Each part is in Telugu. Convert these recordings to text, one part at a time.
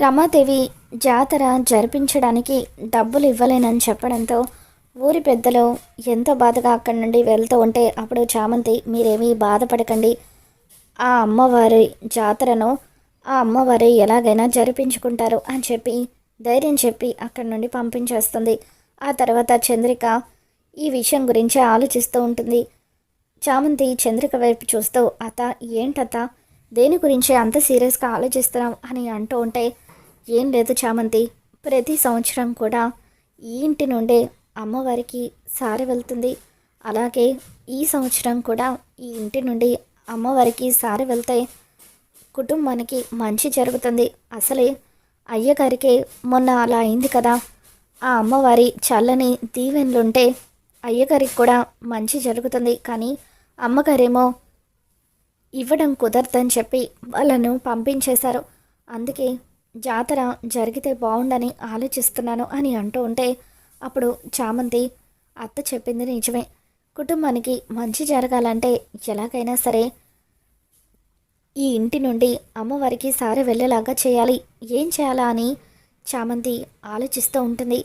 రమాదేవి జాతర జరిపించడానికి డబ్బులు ఇవ్వలేనని చెప్పడంతో ఊరి పెద్దలు ఎంతో బాధగా అక్కడి నుండి వెళ్తూ ఉంటే అప్పుడు చామంతి మీరేమీ బాధపడకండి. ఆ అమ్మవారి జాతరను ఆ అమ్మవారి ఎలాగైనా జరిపించుకుంటారు అని చెప్పి ధైర్యం చెప్పి అక్కడి నుండి పంపించేస్తుంది. ఆ తర్వాత చంద్రిక ఈ విషయం గురించి ఆలోచిస్తూ ఉంటుంది. చామంతి చంద్రిక వైపు చూస్తూ అత ఏంటత దేని గురించి అంత సీరియస్గా ఆలోచిస్తున్నాం అని అంటూ ఉంటే ఏం లేదు చామంతి. ప్రతి సంవత్సరం కూడా ఈ ఇంటి నుండే అమ్మవారికి సారి వెళ్తుంది. అలాగే ఈ సంవత్సరం కూడా ఈ ఇంటి నుండి అమ్మవారికి సారి వెళ్తే కుటుంబానికి మంచి జరుగుతుంది. అసలే అయ్యగారికి మొన్న అలా అయింది కదా. ఆ అమ్మవారి చల్లని దీవెనలుంటే అయ్యగారికి కూడా మంచి జరుగుతుంది. కానీ అమ్మగారేమో ఇవ్వడం కుదరదని చెప్పి వాళ్ళను పంపించేశారు. అందుకే జాతర జరిగితే బాగుండని ఆలోచిస్తున్నాను అని అంటూ ఉంటే అప్పుడు చామంతి అత్త చెప్పింది నిజమే. కుటుంబానికి మంచి జరగాలంటే ఎలాగైనా సరే ఈ ఇంటి నుండి అమ్మవారికి సారి వెళ్ళేలాగా చేయాలి. ఏం చేయాలా అని చామంతి ఆలోచిస్తూ ఉంటుంది.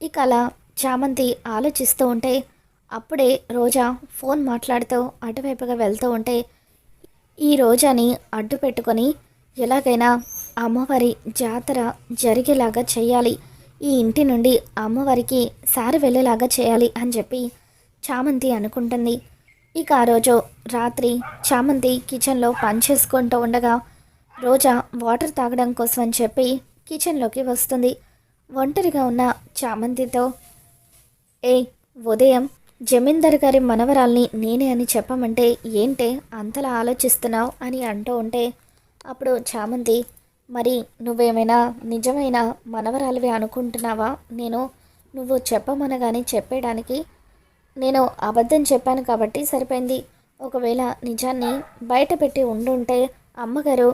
ఇక అలా చామంతి ఆలోచిస్తూ ఉంటే అప్పుడే రోజా ఫోన్ మాట్లాడుతూ అటువైపుగా వెళ్తూ ఉంటే ఈ రోజాని అడ్డు పెట్టుకొని ఎలాగైనా అమ్మవారి జాతర జరిగేలాగా చేయాలి. ఈ ఇంటి నుండి అమ్మవారికి సారి వెళ్ళేలాగా చేయాలి అని చెప్పి చామంతి అనుకుంటుంది. ఇక ఆ రోజు రాత్రి చామంతి కిచెన్లో పని చేసుకుంటూ ఉండగా రోజా వాటర్ తాగడం కోసం అని చెప్పి కిచెన్లోకి వస్తుంది. ఒంటరిగా ఉన్న చామంతితో ఏ ఉదయం జమీందార్ గారి మనవరాల్ని నేనే అని చెప్పమంటే ఏంటే అంతలా ఆలోచిస్తున్నావు? అని అంటూ ఉంటే అప్పుడు చామంతి మరి నువ్వేమైనా నిజమైన మనవరాలివి అనుకుంటున్నావా? నేను నువ్వు చెప్పమనగానే చెప్పేయడానికి నేను అబద్ధం చెప్పాను కాబట్టి సరిపోయింది. ఒకవేళ నిజాన్ని బయట పెట్టి ఉండుంటే అమ్మగారు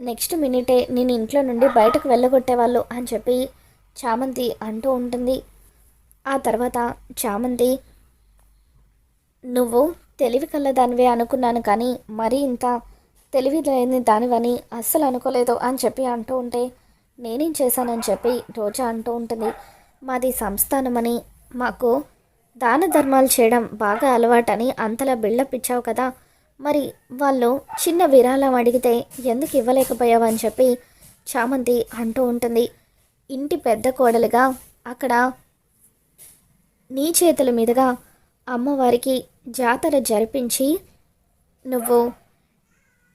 నెక్స్ట్ మినిటే నేను ఇంట్లో నుండి బయటకు వెళ్ళగొట్టేవాళ్ళు అని చెప్పి చామంతి అంటూ ఉంటుంది. ఆ తర్వాత చామంతి నువ్వు తెలివి కలదానివే అనుకున్నాను కానీ మరీ ఇంత తెలివిలేని దానివని అస్సలు అనుకోలేదు అని చెప్పి అంటూ ఉంటే నేనేం చేశానని చెప్పి రోజా అంటూ ఉంటుంది. మాది సంస్థానమని. మాకు దాన ధర్మాలు చేయడం బాగా అలవాటని అంతలా బిల్డప్ ఇచ్చావు కదా. మరి వాళ్ళు చిన్న విరాళం అడిగితే ఎందుకు ఇవ్వలేకపోయావు అని చెప్పి చామంతి అంటూ ఉంటుంది. ఇంటి పెద్ద కోడలుగా అక్కడ నీ చేతుల మీదుగా అమ్మవారికి జాతర జరిపించి నువ్వు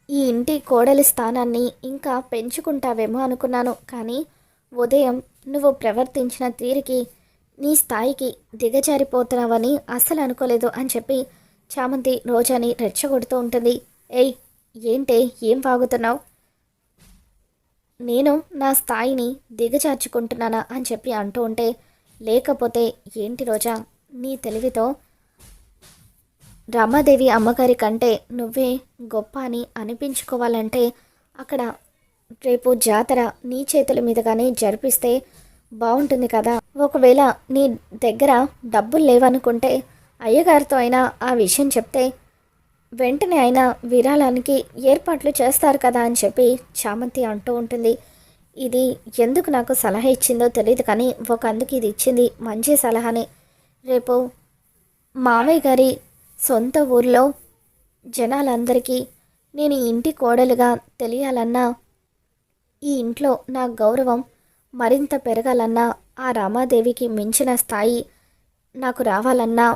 ఈ ఇంటి కోడలి స్థానాన్ని ఇంకా పెంచుకుంటావేమో అనుకున్నాను. కానీ ఉదయం నువ్వు ప్రవర్తించిన తీరికి నీ స్థాయికి దిగజారిపోతున్నావని అస్సలు అనుకోలేదు అని చెప్పి చామంతి రోజాని రెచ్చగొడుతూ ఉంటుంది. ఏయ్ ఏంటే ఏం వాగుతున్నావు? నేను నా స్థాయిని దిగజార్చుకుంటున్నానా అని చెప్పి అంటూ ఉంటే లేకపోతే ఏంటి రోజా నీ తెలివితో రమాదేవి అమ్మగారి కంటే నువ్వే గొప్ప అని అనిపించుకోవాలంటే అక్కడ రేపు జాతర నీ చేతుల మీదుగానే జరిపిస్తే బాగుంటుంది కదా. ఒకవేళ నీ దగ్గర డబ్బులు లేవనుకుంటే అయ్యగారితో అయినా ఆ విషయం చెప్తే వెంటనే అయినా విరాళానికి ఏర్పాట్లు చేస్తారు కదా అని చెప్పి చామంతి అంటూ ఉంటుంది. ఇది ఎందుకు నాకు సలహా ఇచ్చిందో తెలియదు కానీ ఒక అందుకు ఇది ఇచ్చింది మంచి సలహానే. రేపు మావయ్య గారి సొంత ఊర్లో జనాలందరికీ నేను ఇంటి కోడలుగా తెలియాలన్నా ఈ ఇంట్లో నా గౌరవం మరింత పెరగాలన్నా ఆ రామాదేవికి మించిన స్థాయి నాకు రావాలన్నా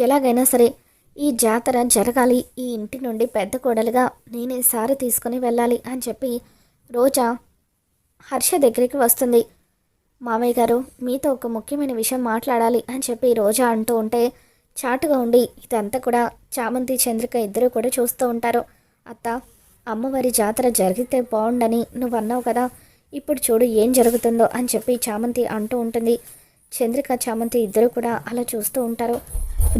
ఎలాగైనా సరే ఈ జాతర జరగాలి. ఈ ఇంటి నుండి పెద్ద కోడలుగా నేనే సారి తీసుకుని వెళ్ళాలి అని చెప్పి రోజా హర్ష దగ్గరికి వస్తుంది. మామయ్య గారు మీతో ఒక ముఖ్యమైన విషయం మాట్లాడాలి అని చెప్పి రోజా అంటూ ఉంటే చాటుగా ఉండి ఇదంతా కూడా చామంతి చంద్రిక ఇద్దరు కూడా చూస్తూ ఉంటారు. అత్త అమ్మవారి జాతర జరిగితే బాగుండని నువ్వు అన్నావు కదా ఇప్పుడు చూడు ఏం జరుగుతుందో అని చెప్పి చామంతి అంటూ ఉంటుంది. చంద్రిక చామంతి ఇద్దరు కూడా అలా చూస్తూ ఉంటారు.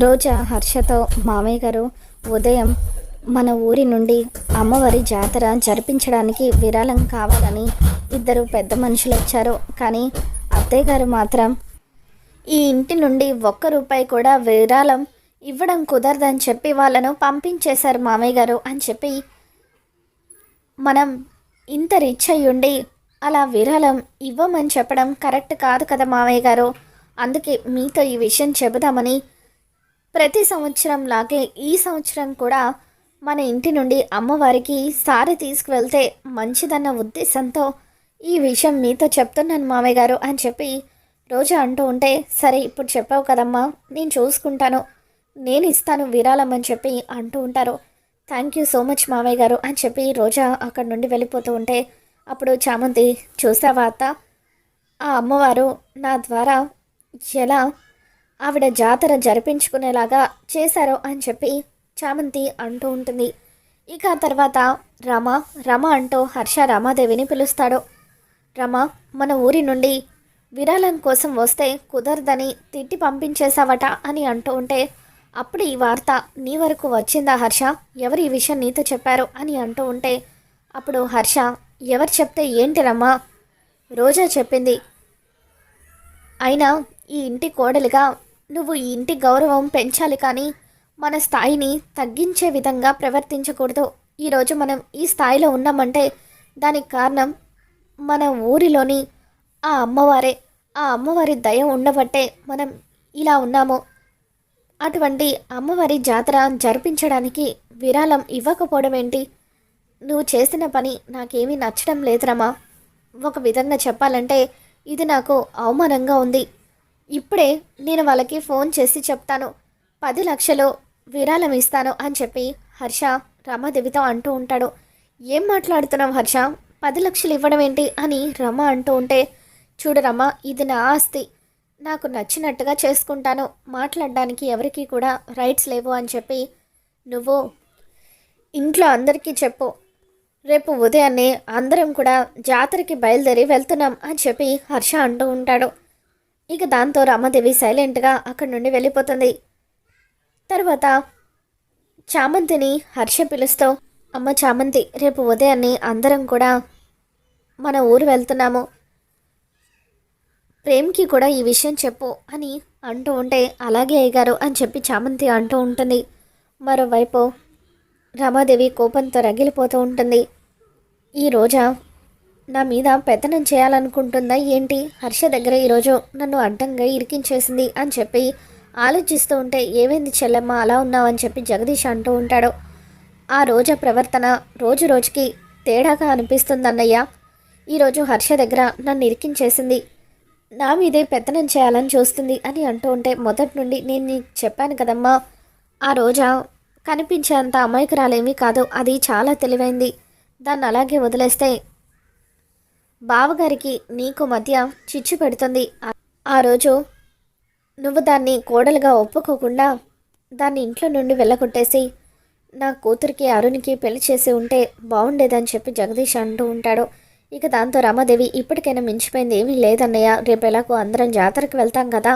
రోజా హర్షతో మామయ్య గారు ఉదయం మన ఊరి నుండి అమ్మవారి జాతర జరిపించడానికి విరాళం కావాలని ఇద్దరు పెద్ద మనుషులు వచ్చారు. కానీ అత్తయ్య గారు మాత్రం ఈ ఇంటి నుండి ఒక్క రూపాయి కూడా విరాళం ఇవ్వడం కుదరదని చెప్పి వాళ్ళను పంపించేశారు మామయ్య గారు అని చెప్పి మనం ఇంత రిచ్ అయ్యుండి అలా విరాళం ఇవ్వమని చెప్పడం కరెక్ట్ కాదు కదా మావయ్య గారు. అందుకే మీతో ఈ విషయం చెబుదామని ప్రతి సంవత్సరం లాగే ఈ సంవత్సరం కూడా మన ఇంటి నుండి అమ్మవారికి సారి తీసుకువెళ్తే మంచిదన్న ఉద్దేశంతో ఈ విషయం మీతో చెప్తున్నాను మామయ్య గారు అని చెప్పి రోజా అంటూ ఉంటే సరే ఇప్పుడు చెప్పావు కదమ్మా నేను చూసుకుంటాను. నేను ఇస్తాను విరాళం అని చెప్పి అంటూ ఉంటారు. థ్యాంక్ యూ సో మచ్ మావయ్య గారు అని చెప్పి రోజా అక్కడి నుండి వెళ్ళిపోతూ ఉంటే అప్పుడు చామంతి చూసావా అత్త? ఆ అమ్మవారు నా ద్వారా ఎలా ఆవిడ జాతర జరిపించుకునేలాగా చేశారో అని చెప్పి చామంతి అంటూ ఉంటుంది. ఇక తర్వాత రమ రమ అంటూ హర్ష రమాదేవిని పిలుస్తాడు. రమ మన ఊరి నుండి విరాళం కోసం వస్తే కుదరదని తిట్టి పంపించేశావట అని అంటూ ఉంటే అప్పుడు ఈ వార్త నీ వరకు వచ్చిందా హర్ష? ఎవరు ఈ విషయం నీతో చెప్పారు? అని అంటూ ఉంటే అప్పుడు హర్ష ఎవరు చెప్తే ఏంటి రమ్మా? రోజా చెప్పింది అయినా ఈ ఇంటి కోడలిగా నువ్వు ఈ ఇంటి గౌరవం పెంచాలి కానీ మన స్థాయిని తగ్గించే విధంగా ప్రవర్తించకూడదు. ఈరోజు మనం ఈ స్థాయిలో ఉన్నామంటే దానికి కారణం మన ఊరిలోని ఆ అమ్మవారే ఆ అమ్మవారి దయ ఉండబట్టే మనం ఇలా ఉన్నాము. అటువంటి అమ్మవారి జాతర జరిపించడానికి విరాళం ఇవ్వకపోవడం ఏంటి నువ్వు చేసిన పని నాకేమీ నచ్చడం లేదురమ్మా ఒక విధంగా చెప్పాలంటే ఇది నాకు అవమానంగా ఉంది. ఇప్పుడే నేను వాళ్ళకి ఫోన్ చేసి చెప్తాను. పది లక్షలు విరాళం ఇస్తాను అని చెప్పి హర్ష రమాదేవితో అంటూ ఉంటాడు. ఏం మాట్లాడుతున్నావు హర్ష? పది లక్షలు ఇవ్వడం ఏంటి అని రమ అంటూ ఉంటే చూడరమ్మా ఇది నా ఆస్తి. నాకు నచ్చినట్టుగా చేసుకుంటాను. మాట్లాడడానికి ఎవరికీ కూడా రైట్స్ లేవు అని చెప్పి నువ్వు ఇంట్లో అందరికీ చెప్పు. రేపు ఉదయాన్నే అందరం కూడా జాతరకి బయలుదేరి వెళ్తున్నాం అని చెప్పి హర్ష అంటూ ఉంటాడు. ఇక దాంతో రమాదేవి సైలెంట్గా అక్కడి నుండి వెళ్ళిపోతుంది. తర్వాత చామంతిని హర్ష పిలుస్తూ అమ్మ చామంతి రేపు ఉదయాన్నే అందరం కూడా మన ఊరు వెళ్తున్నాము. ప్రేమ్కి కూడా ఈ విషయం చెప్పు అని అంటూ ఉంటే అలాగే అయ్యారు అని చెప్పి చామంతి అంటూ ఉంటుంది. మరోవైపు రమాదేవి కోపంతో రగిలిపోతూ ఉంటుంది. ఈ రోజా నా మీద పెత్తనం చేయాలనుకుంటుందా ఏంటి? హర్ష దగ్గర ఈరోజు నన్ను అడ్డంగా ఇరికించేసింది అని చెప్పి ఆలోచిస్తూ ఉంటే ఏమైంది చెల్లెమ్మ అలా ఉన్నావని చెప్పి జగదీష్ అంటూ ఉంటాడు. ఆ రోజా ప్రవర్తన రోజు రోజుకి తేడాగా అనిపిస్తుంది అన్నయ్య ఈరోజు హర్ష దగ్గర నన్ను ఇరికించేసింది. నా మీదే పెత్తనం చేయాలని చూస్తుంది అని అంటూ ఉంటే మొదటి నుండి నేను నీకు చెప్పాను కదమ్మా. ఆ రోజా కనిపించేంత అమాయకురాలేమీ కాదు అది చాలా తెలివైంది. దాన్ని అలాగే వదిలేస్తే బావగారికి నీకు మధ్య చిచ్చు పెడుతుంది. ఆ- ఆ రోజు నువ్వు దాన్ని కోడలుగా ఒప్పుకోకుండా దాన్ని ఇంట్లో నుండి వెళ్ళగొట్టేసి నా కూతురికి అరుణ్కి పెళ్ళి చేసి ఉంటే బాగుండేదని చెప్పి జగదీష్ అంటూ ఉంటాడు. ఇక దాంతో రమాదేవి ఇప్పటికైనా మించిపోయింది ఏమీ లేదన్నయ్య. రేపు ఎలాగో అందరం జాతరకు వెళ్తాం కదా.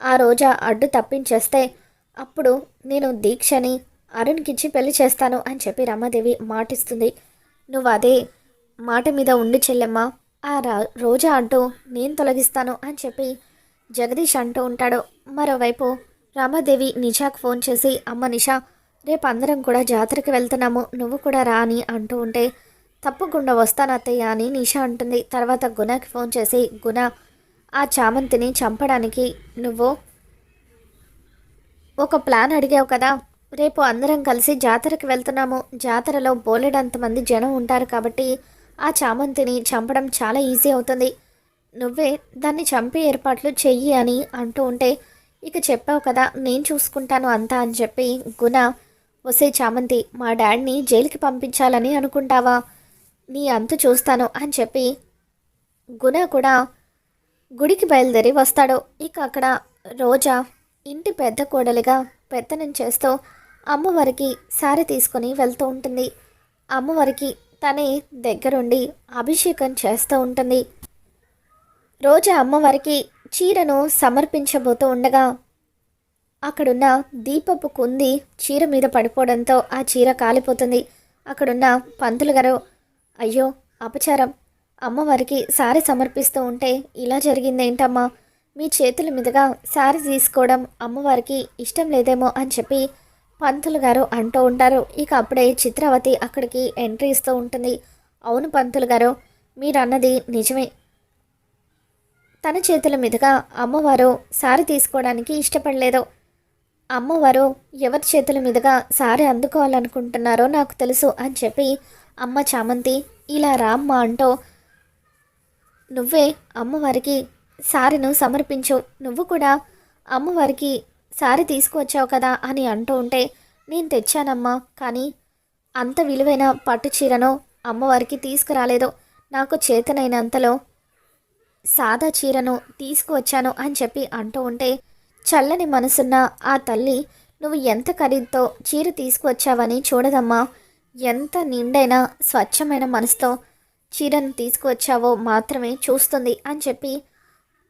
ఆ రోజా అడ్డు తప్పించేస్తే అప్పుడు నేను దీక్షని అరుణ్కిచ్చి పెళ్ళి చేస్తాను అని చెప్పి రమాదేవి మాటిస్తుంది. నువ్వు అదే మాట మీద ఉండి చెల్లెమ్మా. ఆ రా రోజా అంటూ నేను తొలగిస్తాను అని చెప్పి జగదీష్ అంటూ ఉంటాడు. మరోవైపు రామాదేవి నిషాకు ఫోన్ చేసి అమ్మ నిషా రేపు అందరం కూడా జాతరకి వెళ్తున్నాము. నువ్వు కూడా రా అని అంటూ ఉంటే తప్పకుండా వస్తాను అత్తయ్య అని నిషా అంటుంది. తర్వాత గుణకి ఫోన్ చేసి గుణ ఆ చామంతిని చంపడానికి నువ్వు ఒక ప్లాన్ అడిగావు కదా. రేపు అందరం కలిసి జాతరకి వెళ్తున్నాము. జాతరలో బోలెడంతమంది జనం ఉంటారు కాబట్టి ఆ చామంతిని చంపడం చాలా ఈజీ అవుతుంది. నువ్వే దాన్ని చంపే ఏర్పాట్లు చెయ్యి అని అంటూ ఉంటే ఇక చెప్పావు కదా నేను చూసుకుంటాను అంతా అని చెప్పి గుణ వసే చామంతి మా డాడీని జైలుకి పంపించాలని అనుకుంటావా? నీ అంతు చూస్తాను అని చెప్పి గుణ కూడా గుడికి బయలుదేరి వస్తాడు. ఇక అక్కడ రోజా ఇంటి పెద్ద కోడలిగా పెత్తనం చేస్తూ అమ్మవారికి సారి తీసుకొని వెళ్తూ ఉంటుంది. అమ్మవారికి తనే దగ్గరుండి అభిషేకం చేస్తూ ఉంటుంది. రోజా అమ్మవారికి చీరను సమర్పించబోతూ ఉండగా అక్కడున్న దీపపు కుంది చీర మీద పడిపోవడంతో ఆ చీర కాలిపోతుంది. అక్కడున్న పంతులు గారు అయ్యో అపచారం. అమ్మవారికి సారి సమర్పిస్తూ ఉంటే ఇలా జరిగిందేంటమ్మా? మీ చేతుల మీదుగా సారి తీసుకోవడం అమ్మవారికి ఇష్టం లేదేమో అని చెప్పి పంతులు గారు అంటూ ఉంటారు. ఇక అప్పుడే చిత్రావతి అక్కడికి ఎంట్రీ ఇస్తూ ఉంటుంది. అవును పంతులు గారు మీరన్నది నిజమే. తన చేతుల మీదుగా అమ్మవారు సారి తీసుకోవడానికి ఇష్టపడలేదు. అమ్మవారు ఎవరి చేతుల మీదుగా సారి అందుకోవాలనుకుంటున్నారో నాకు తెలుసు అని చెప్పి అమ్మ చామంతి ఇలా రామ్మ అంటూ నువ్వే అమ్మవారికి సారిను సమర్పించు. నువ్వు కూడా అమ్మవారికి సారి తీసుకువచ్చావు కదా అని అంటూ ఉంటే నేను తెచ్చానమ్మా కానీ అంత విలువైన పట్టు చీరను అమ్మవారికి తీసుకురాలేదు. నాకు చేతనైనంతలో సాదా చీరను తీసుకువచ్చాను అని చెప్పి అంటూ ఉంటే చల్లని మనసున్న ఆ తల్లి నువ్వు ఎంత ఖరీదుతో చీర తీసుకువచ్చావని చూడదమ్మా. ఎంత నిండైన స్వచ్ఛమైన మనసుతో చీరను తీసుకువచ్చావో మాత్రమే చూస్తుంది అని చెప్పి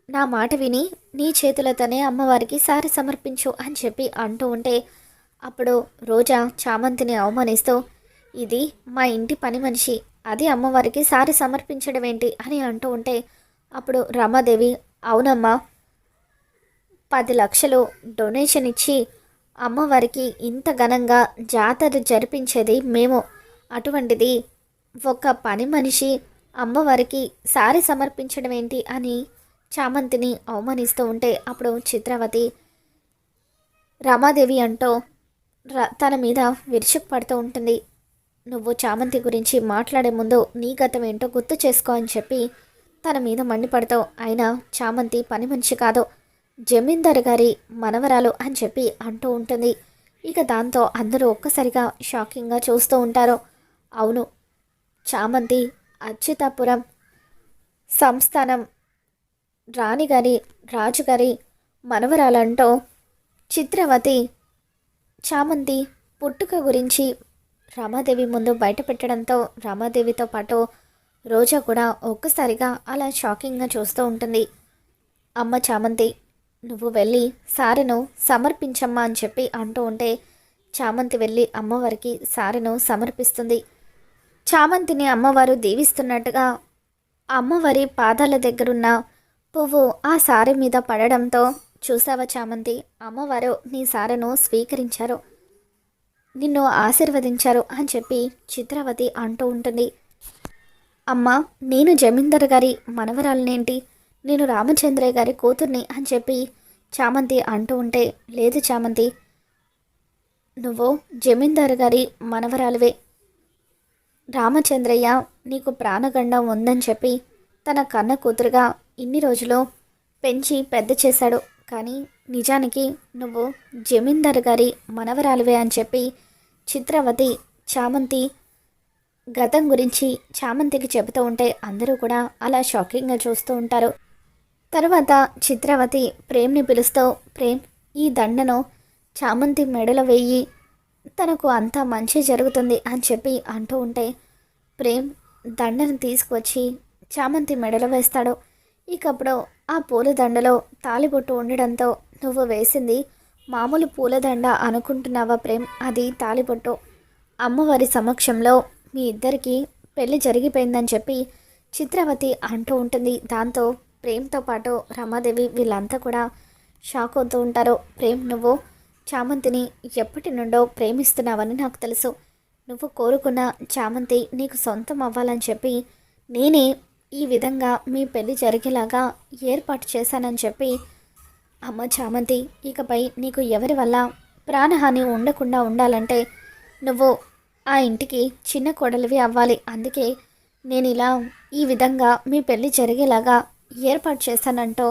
నా మాట విని నీ చేతులతోనే అమ్మవారికి సారి సమర్పించు అని చెప్పి అంటూ ఉంటే అప్పుడు రోజా చామంతిని అవమానిస్తూ ఇది మా ఇంటి పని మనిషి అది అమ్మవారికి సారి సమర్పించడం ఏంటి అని అంటూ ఉంటే అప్పుడు రమాదేవి అవునమ్మా పది లక్షలు డొనేషన్ ఇచ్చి అమ్మవారికి ఇంత ఘనంగా జాతర జరిపించేది మేము. అటువంటిది ఒక పని మనిషి అమ్మవారికి సారి సమర్పించడం ఏంటి అని చామంతిని అవమానిస్తూ ఉంటే అప్పుడు చిత్రవతి రమాదేవి అంటూ ర తన మీద విరుచుకు పడుతూ ఉంటుంది. నువ్వు చామంతి గురించి మాట్లాడే ముందు నీ గతం ఏంటో గుర్తు చేసుకో అని చెప్పి తన మీద మండిపడతావు అయినా చామంతి పని మనిషి కాదు. జమీందారు గారి మనవరాలు అని చెప్పి అంటూ ఉంటుంది. ఇక దాంతో అందరూ ఒక్కసారిగా షాకింగ్గా చూస్తూ ఉంటారు. అవును చామంతి అచ్యుతాపురం సంస్థానం రాణిగారి రాజుగారి మనవరాలంటూ చిత్రవతి చామంతి పుట్టుక గురించి రమాదేవి ముందు బయట పెట్టడంతో రమాదేవితో పాటు రోజా కూడా ఒక్కసారిగా అలా షాకింగ్గా చూస్తూ ఉంటుంది. అమ్మ చామంతి నువ్వు వెళ్ళి సారెను సమర్పించమ్మా అని చెప్పి అంటూ ఉంటే చామంతి వెళ్ళి అమ్మవారికి సారెను సమర్పిస్తుంది. చామంతిని అమ్మవారు దీవిస్తున్నట్టుగా అమ్మవారి పాదాల దగ్గరున్న పువ్వు ఆ సారె మీద పడడంతో చూసావా చామంతి? అమ్మవారు నీ సారెను స్వీకరించారు. నిన్ను ఆశీర్వదించారు అని చెప్పి చిత్రావతి అంటూ ఉంటుంది. అమ్మ నేను జమీందర్ గారి మనవరాలనేంటి? నేను రామచంద్రయ్య గారి కూతుర్ని అని చెప్పి చామంతి అంటూ ఉంటే లేదు చామంతి నువ్వు జమీందారు గారి మనవరాలువే. రామచంద్రయ్య నీకు ప్రాణగండం ఉందని చెప్పి తన కన్న కూతురుగా ఇన్ని రోజులు పెంచి పెద్ద చేశాడు. కానీ నిజానికి నువ్వు జమీందారు గారి మనవరాలువే అని చెప్పి చిత్రవతి చామంతి గతం గురించి చామంతికి చెబుతూ ఉంటే అందరూ కూడా అలా షాకింగ్గా చూస్తూ ఉంటారు. తర్వాత చిత్రవతి ప్రేమ్ని పిలుస్తూ ప్రేమ్ ఈ దండను చామంతి మెడలో వేయి. తనకు అంతా మంచి జరుగుతుంది అని చెప్పి అంటూ ఉంటే ప్రేమ్ దండను తీసుకువచ్చి చామంతి మెడలో వేస్తాడు. ఇకప్పుడు ఆ పూలదండలో తాలిబొట్టు ఉండడంతో నువ్వు వేసింది మామూలు పూలదండ అనుకుంటున్నావా ప్రేమ్? అది తాలిబొట్టు. అమ్మవారి సమక్షంలో మీ ఇద్దరికి పెళ్ళి జరిగిపోయిందని చెప్పి చిత్రవతి అంటూ ఉంటుంది. దాంతో ప్రేమ్తో పాటు రమాదేవి వీళ్ళంతా కూడా షాక్ అవుతూ ఉంటారు. ప్రేమ్ నువ్వు చామంతిని ఎప్పటి నుండో ప్రేమిస్తున్నావని నాకు తెలుసు. నువ్వు కోరుకున్న చామంతి నీకు సొంతం అవ్వాలని చెప్పి నేనే ఈ విధంగా మీ పెళ్ళి జరిగేలాగా ఏర్పాటు చేశానని చెప్పి అమ్మ చామంతి ఇకపై నీకు ఎవరి వల్ల ప్రాణహాని ఉండకుండా ఉండాలంటే నువ్వు ఆ ఇంటికి చిన్న కొడలివి అవ్వాలి. అందుకే నేను ఇలా ఈ విధంగా మీ పెళ్ళి జరిగేలాగా ఏర్పాటు చేస్తానంటో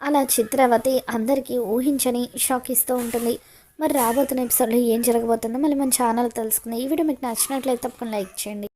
అలా చిత్రవతి అందరికీ ఊహించని షాక్ ఇస్తూ ఉంటుంది. మరి రాబోతున్న ఎపిసోడ్లో ఏం జరగబోతుందో మళ్ళీ మన ఛానల్ తెలుసుకుందాం. ఈ వీడియో మీకు నచ్చినట్లయితే తప్పకుండా లైక్ చేయండి.